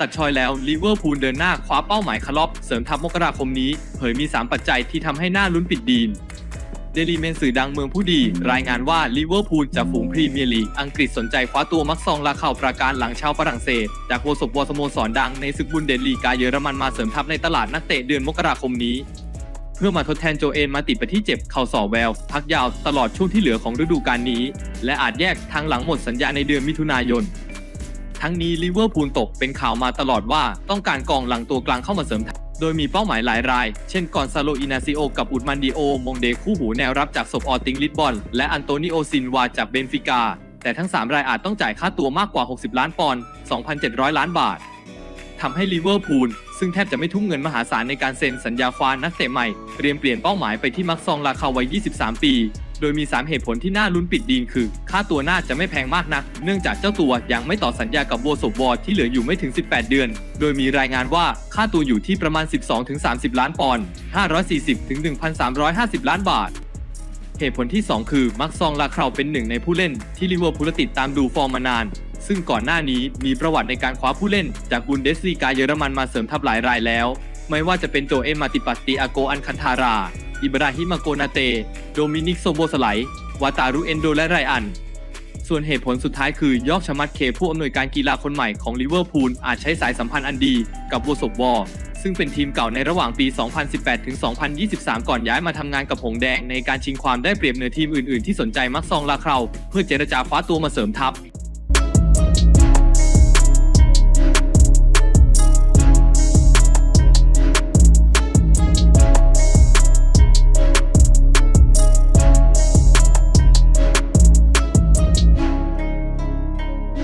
ตัดชอยแล้วลิเวอร์พูลเดินหน้าคว้าเป้าหมายคลอปเสริมทัพมกราคมนี้ เผยมี 3 ปัจจัยที่ทำให้หน้าลุ้นปิดดีลเดลีเมนสื่อดังเมืองผู้ดี รายงานว่าลิเวอร์พูลจะฝูงพรีเมียร์ลีกอังกฤษสนใจคว้าตัวมักซองลาข่าวประการหลังชาวฝรั่งเศส จากโฆษกวสโมสรดังในศึกบุนเดลีกาเยอรมันมาเสริมทัพในตลาดนักเตะเดือนมกราคมนี้ เพื่อมาทดแทนโจเอนมาติดไปที่เจ็บเข่าสอแวว พักยาวตลอดช่วงที่เหลือของฤดูกาลนี้ และอาจแยกทางหลังหมดสัญญาในเดือนมิถุนายน ทั้งนี้ลิเวอร์พูลตกเป็นข่าวมาตลอดว่าต้องการกองหลังตัวกลางเข้ามาเสริมทัพโดยมีเป้าหมายหลายราย เช่นกอนซาโลอินาซิโอ กับอุดมันดิโอ มงเดคู่หูแนวรับจากศพออติงลิสบอนและอันโตนิโอซินวาจากเบนฟิกา แต่ทั้ง 3 รายอาจต้องจ่ายค่าตัวมากกว่า 60 ล้านปอนด์ 2,700 ล้านบาท ทำให้ลิเวอร์พูล ซึ่งแทบจะไม่ทุ่มเงินมหาศาลในการเซ็นสัญญาควานนักเตะใหม่ เตรียมเปลี่ยนเป้าหมายไปที่มักซองราคาวัย 23 ปี โดยมี 3 เหตุผลที่น่าลุ้นปิดดีลคือ ค่าตัวน่าจะไม่แพงมากนัก เนื่องจากเจ้าตัวยังไม่ต่อสัญญากับโวสบอร์ที่เหลืออยู่ไม่ถึง 18 เดือน โดยมีรายงานว่าค่าตัวอยู่ที่ประมาณ 12-30 ล้านปอนด์ 540-1,350 ล้านบาทเหตุผลที่ 2 คือ มักซองลาคราวเป็นหนึ่งในผู้เล่นที่ลิเวอร์พูลติดตามดูฟอร์มมานาน ซึ่งก่อนหน้านี้มีประวัติในการคว้าผู้เล่น จากบุนเดสลีกาเยอรมันมาเสริมทัพหลายรายแล้ว ไม่ว่าจะเป็นโจเอมมาติปัสติอาโกอันคันทารา อิบราฮิมาโกนาเต โดมินิกโซโบสไลวาตารุเอนโดและไรอัน ส่วนเหตุผลสุดท้ายคือยอกชมัดเคผู้อำนวยการกีฬาคนใหม่ของลิเวอร์พูลอาจใช้สายสัมพันธ์อันดีกับโวสบวอร์ซึ่งเป็นทีมเก่าในระหว่างปี 2018 ถึง 2023 ก่อนย้ายมาทำงานกับหงแดงในการชิงความได้เปรียบเหนือทีมอื่นๆ ที่สนใจมักซองลาเคราเพื่อเจรจาคว้าตัวมาเสริมทัพ